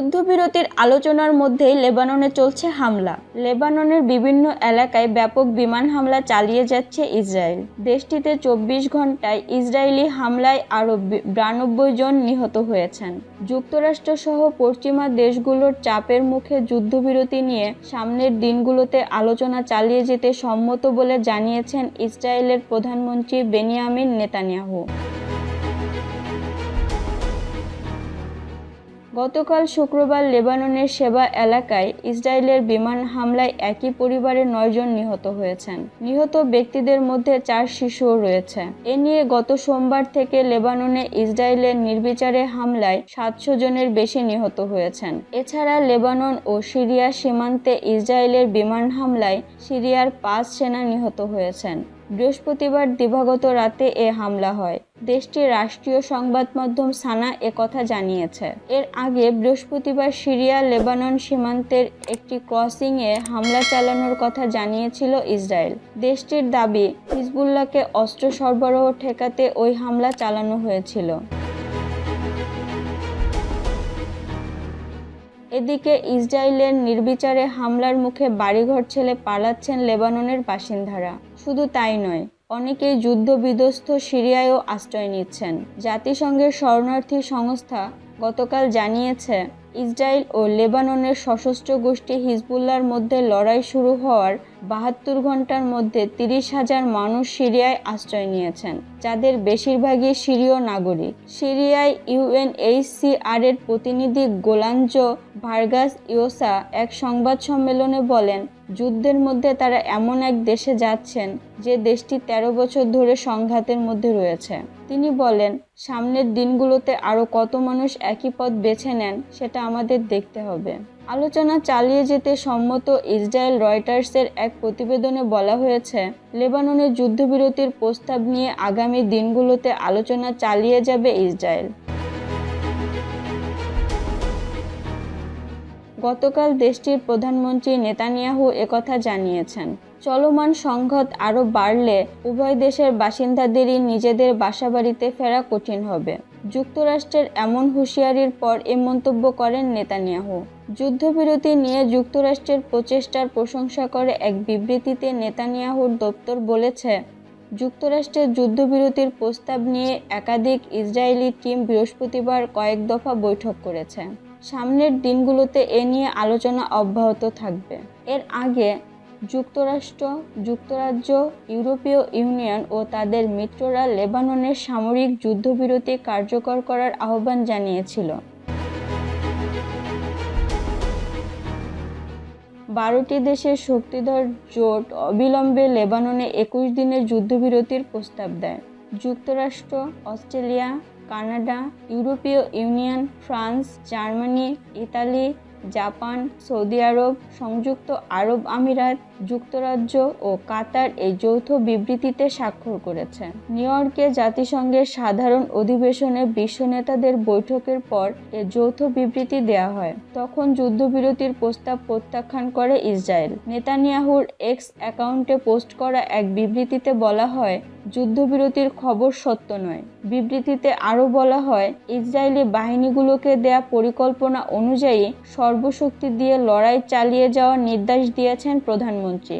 যুদ্ধবিরতির আলোচনার মধ্যেই লেবাননে চলছে হামলা। লেবাননের বিভিন্ন এলাকায় ব্যাপক বিমান হামলা চালিয়ে যাচ্ছে ইসরায়েল। দেশটিতে চব্বিশ ঘন্টায় ইসরায়েলি হামলায় আরও বিরানব্বই জন নিহত হয়েছেন। যুক্তরাষ্ট্রসহ পশ্চিমা দেশগুলোর চাপের মুখে যুদ্ধবিরতি নিয়ে সামনের দিনগুলোতে আলোচনা চালিয়ে যেতে সম্মত বলে জানিয়েছেন ইসরায়েলের প্রধানমন্ত্রী বেনিয়ামিন নেতানিয়াহু। গতকাল শুক্রবার লেবাননের সেবা এলাকায় ইসরায়েলের বিমান হামলায় একই পরিবারের নয়জন নিহত হয়েছেন। নিহত ব্যক্তিদের মধ্যে চার শিশুও রয়েছে। এ নিয়ে গত সোমবার থেকে লেবাননে ইসরায়েলের নির্বিচারে হামলায় সাতশো জনের বেশি নিহত হয়েছেন। এছাড়া লেবানন ও সিরিয়া সীমান্তে ইসরায়েলের বিমান হামলায় সিরিয়ার পাঁচ সেনা নিহত হয়েছেন। বৃহস্পতিবার দিবাগত রাতে এ হামলা হয়। দেশটির রাষ্ট্রীয় সংবাদ মাধ্যম সানা কথা জানিয়েছে। এর আগে বৃহস্পতিবার সিরিয়া, লেবানন সীমান্তের একটি ক্রসিংয়ে হামলা চালানোর কথা জানিয়েছিল ইসরায়েল। দেশটির দাবি, হিজবুল্লাহকে অস্ত্র সরবরাহ ঠেকাতে ওই হামলা চালানো হয়েছিল। এদিকে ইসরায়েলের নির্বিচারে হামলার মুখে বাড়িঘর ছেলে পালাচ্ছেন লেবাননের বাসিন্দারা। শুধু তাই নয়, অনেকেই যুদ্ধবিধ্বস্ত সিরিয়ায়ও আশ্রয় নিচ্ছেন। জাতিসংঘের শরণার্থী সংস্থা গতকাল জানিয়েছে, ইসরায়েল ও লেবাননের সশস্ত্র গোষ্ঠী হিজবুল্লার মধ্যে লড়াই শুরু হওয়ার বাহাত্তর ঘণ্টার মধ্যে তিরিশ হাজার মানুষ সিরিয়ায় আশ্রয় নিয়েছেন, যাদের বেশিরভাগই সিরীয় নাগরিক। সিরিয়ায় ইউএনএইচসিআর এর প্রতিনিধি গোলাঞ্জ ভার্গাস ইওসা এক সংবাদ সম্মেলনে বলেন, যুদ্ধের মধ্যে তারা এমন এক দেশে যাচ্ছেন, যে দেশটি ১৩ বছর ধরে সংঘাতের মধ্যে রয়েছে। তিনি বলেন, সামনের দিনগুলোতে আরও কত মানুষ একই পথ বেছে নেন, সেটা আমাদের দেখতে হবে। আলোচনা চালিয়ে যেতে সম্মত ইসরায়েল রয়টার্সের এক প্রতিবেদনে বলা হয়েছে, লেবাননের যুদ্ধবিরতির প্রস্তাব নিয়ে আগামী দিনগুলোতে আলোচনা চালিয়ে যাবে ইসরায়েল। গতকাল দেশটির প্রধানমন্ত্রী নেতানিয়াহু একথা জানিয়েছেন, চলমান সংঘাত আরও বাড়লে উভয় দেশের বাসিন্দাদেরই নিজেদের বাসাবাড়িতে ফেরা কঠিন হবে। যুক্তরাষ্ট্রের এমন হুঁশিয়ারির পর এ মন্তব্য করেন নেতানিয়াহু। যুদ্ধবিরতি নিয়ে যুক্তরাষ্ট্রের প্রচেষ্টার প্রশংসা করে এক বিবৃতিতে নেতানিয়াহুর দপ্তর বলেছে, যুক্তরাষ্ট্রের যুদ্ধবিরতির প্রস্তাব নিয়ে একাধিক ইসরায়েলি টিম বৃহস্পতিবার কয়েক দফা বৈঠক করেছে। সামনের দিনগুলোতে এ নিয়ে আলোচনা অব্যাহত থাকবে। এর আগে যুক্তরাষ্ট্র, যুক্তরাজ্য, ইউরোপীয় ইউনিয়ন ও তাদের মিত্ররা লেবাননের সামরিক যুদ্ধবিরতি কার্যকর করার আহ্বান জানিয়েছিল। বারোটি দেশের শক্তিধর জোট অবিলম্বে লেবাননে একুশ দিনের যুদ্ধবিরতির প্রস্তাব দেয়। যুক্তরাষ্ট্র, অস্ট্রেলিয়া, কানাডা, ইউরোপীয় union, France, Germany, Italy Japan, Saudi আরব, সংযুক্ত আরব আমিরাত, যুক্তরাজ্য ও কাতার এই যৌথ বিবৃতিতে স্বাক্ষর করেছে। নিউ ইয়র্কে জাতিসংঘের সাধারণ অধিবেশনে বিশ্ব নেতাদের বৈঠকের পর এ যৌথ বিবৃতি দেওয়া হয়। তখন যুদ্ধবিরতির প্রস্তাব প্রত্যাখ্যান করে ইসরায়েল। নেতানিয়াহুর এক্স অ্যাকাউন্টে পোস্ট করা এক বিবৃতিতে বলা হয় যুদ্ধবিরতির খবর সত্য নয়। বিবৃতিতে আরও বলা হয়, ইসরায়েলি বাহিনীগুলোকে দেয়া পরিকল্পনা অনুযায়ী সর্বশক্তি দিয়ে লড়াই চালিয়ে যাওয়ার নির্দেশ দিয়েছেন প্রধানমন্ত্রী।